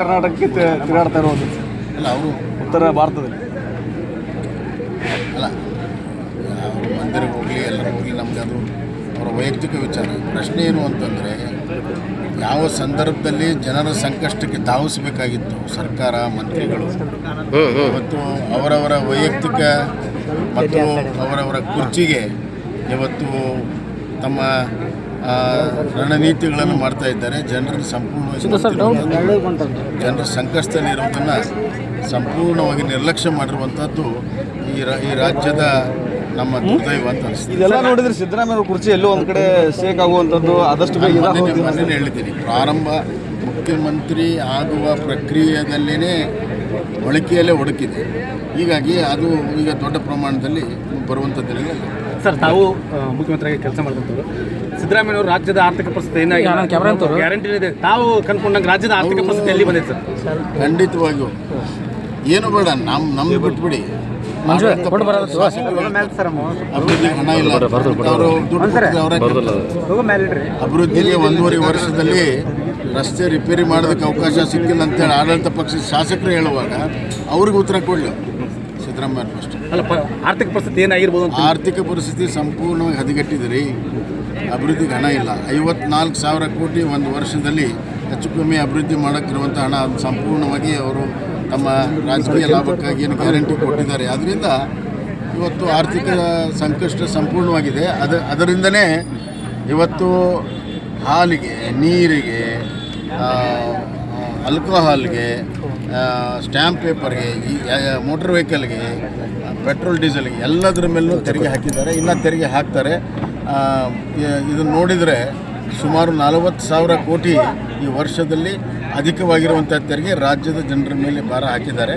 ಕರ್ನಾಟಕಕ್ಕೆ ತಿರುಗಾಡ್ತಾ ಇರೋದು. ಅಲ್ಲ ಅವರು ಉತ್ತರ ಭಾರತದಲ್ಲಿ. ಅಲ್ಲ ಮಂದಿರಕ್ಕೆ ಹೋಗಲಿ ಎಲ್ಲರೂ ಹೋಗಲಿ ನಮ್ಗೆ ಅದು ಅವರ ವೈಯಕ್ತಿಕ ವಿಚಾರ. ಪ್ರಶ್ನೆ ಏನು ಅಂತಂದರೆ ಯಾವ ಸಂದರ್ಭದಲ್ಲಿ ಜನರ ಸಂಕಷ್ಟಕ್ಕೆ ಧಾವಿಸಬೇಕಾಗಿತ್ತು? ಸರ್ಕಾರ ಮಂತ್ರಿಗಳು ಮತ್ತು ಅವರವರ ವೈಯಕ್ತಿಕ ಮತ್ತು ಅವರವರ ಕುರ್ಚಿಗೆ. ಇವತ್ತು ತಮ್ಮ ರಣನೀತಿಗಳನ್ನು ಮಾಡ್ತಾ ಇದ್ದಾರೆ. ಜನರನ್ನು ಸಂಪೂರ್ಣವಾಗಿ ಜನರ ಸಂಕಷ್ಟದಲ್ಲಿ ಇರೋದನ್ನು ಸಂಪೂರ್ಣವಾಗಿ ನಿರ್ಲಕ್ಷ್ಯ ಮಾಡಿರುವಂಥದ್ದು ಈ ರಾ- ಈ ರಾಜ್ಯದ ನಮ್ಮ ದುರ್ದೈವ ಅಂತ ಅನಿಸ್ತದೆ ಇದೆಲ್ಲ ನೋಡಿದ್ರೆ ಸಿದ್ದರಾಮಯ್ಯ ಕುರ್ಚಿ ಎಲ್ಲೋ ಒಂದು ಕಡೆ ಶೇಕ್ ಆಗುವಂಥದ್ದು ಆದಷ್ಟು ಬೇಗ. ಹೇಳಿದ್ದೀನಿ. ಪ್ರಾರಂಭ ಮುಖ್ಯಮಂತ್ರಿ ಆಗುವ ಪ್ರಕ್ರಿಯೆಯಲ್ಲೇ ಒಳಕೆಯಲ್ಲೇ ಒಡಕಿದೆ ಹೀಗಾಗಿ ಅದು ಈಗ ದೊಡ್ಡ ಪ್ರಮಾಣದಲ್ಲಿ ಬರುವಂಥದ್ದಿಲ್ಲ ಸರ್ ತಾವು ಮುಖ್ಯಮಂತ್ರಿಯಾಗಿ ಕೆಲಸ ಮಾಡಿದಂಥವ್ರು. ಸಿದ್ದರಾಮಯ್ಯವರು ರಾಜ್ಯದ ಆರ್ಥಿಕ ಪರಿಸ್ಥಿತಿ ಏನಾಗಿದೆ? ಗ್ಯಾರಂಟಿ ಇದೆ ತಾವು ಕನ್ಕೊಂಡಂಗೆ ರಾಜ್ಯದ ಆರ್ಥಿಕ ಪರಿಸ್ಥಿತಿ ಎಲ್ಲಿ ಬಂದಿದೆ ಸರ್? ಖಂಡಿತವಾಗಿಯೂ. ಏನು ಬೇಡ ನಮ್ಮ ನಮ್ಗೆ ಬಿಟ್ಬಿಡಿ. ಅಭಿವೃದ್ಧಿಗೆ ಒಂದೂವರೆ ವರ್ಷದಲ್ಲಿ ರಸ್ತೆ ರಿಪೇರಿ ಮಾಡೋದಕ್ಕೆ ಅವಕಾಶ ಸಿಕ್ಕಿಲ್ಲ ಅಂತೇಳಿ ಆಡಳಿತ ಪಕ್ಷದ ಶಾಸಕರು ಹೇಳುವಾಗ ಅವ್ರಿಗೆ ಉತ್ತರ ಕೊಡಲಿ. ಸಿದ್ದರಾಮಯ್ಯ ಫಸ್ಟ್ ಅಲ್ಲ ಪ- ಆರ್ಥಿಕ ಪರಿಸ್ಥಿತಿ ಏನಾಗಿರ್ಬೋದು ಅಂತ ಆರ್ಥಿಕ ಪರಿಸ್ಥಿತಿ ಸಂಪೂರ್ಣವಾಗಿ ಹದಗೆಟ್ಟಿದೆ ಅಭಿವೃದ್ಧಿಗೆ ಹಣ ಇಲ್ಲ. ಐವತ್ನಾಲ್ಕು ಸಾವಿರ ಕೋಟಿ ಒಂದು ವರ್ಷದಲ್ಲಿ ಹೆಚ್ಚು ಕಮ್ಮಿ ಅಭಿವೃದ್ಧಿ ಮಾಡೋಕ್ಕಿರುವಂಥ ಹಣ ಅದು ಸಂಪೂರ್ಣವಾಗಿ ಅವರು ತಮ್ಮ ರಾಜಕೀಯ ಲಾಭಕ್ಕಾಗಿ ಏನು ಗ್ಯಾರಂಟಿ ಕೊಟ್ಟಿದ್ದಾರೆ. ಅದರಿಂದ ಇವತ್ತು ಆರ್ಥಿಕ ಸಂಕಷ್ಟ ಸಂಪೂರ್ಣವಾಗಿದೆ. ಅದ ಅದರಿಂದನೇ ಇವತ್ತು ಹಾಲಿಗೆ ನೀರಿಗೆ ಆ, ಆಲ್ಕೋಹಾಲ್ಗೆ ಸ್ಟ್ಯಾಂಪ್ ಪೇಪರ್ಗೆ ಈ ಮೋಟ್ರ್ ವೆಹಿಕಲ್ಗೆ ಪೆಟ್ರೋಲ್ ಡೀಸೆಲ್ಗೆ ಎಲ್ಲದರ ಮೇಲೂ ತೆರಿಗೆ ಹಾಕಿದ್ದಾರೆ. ಇನ್ನು ತೆರಿಗೆ ಹಾಕ್ತಾರೆ. ಇದನ್ನು ನೋಡಿದರೆ ಸುಮಾರು ನಲವತ್ತು ಸಾವಿರ ಕೋಟಿ ಈ ವರ್ಷದಲ್ಲಿ ಅಧಿಕವಾಗಿರುವಂಥ ತೆರಿಗೆ ರಾಜ್ಯದ ಜನರ ಮೇಲೆ ಭಾರ ಹಾಕಿದ್ದಾರೆ.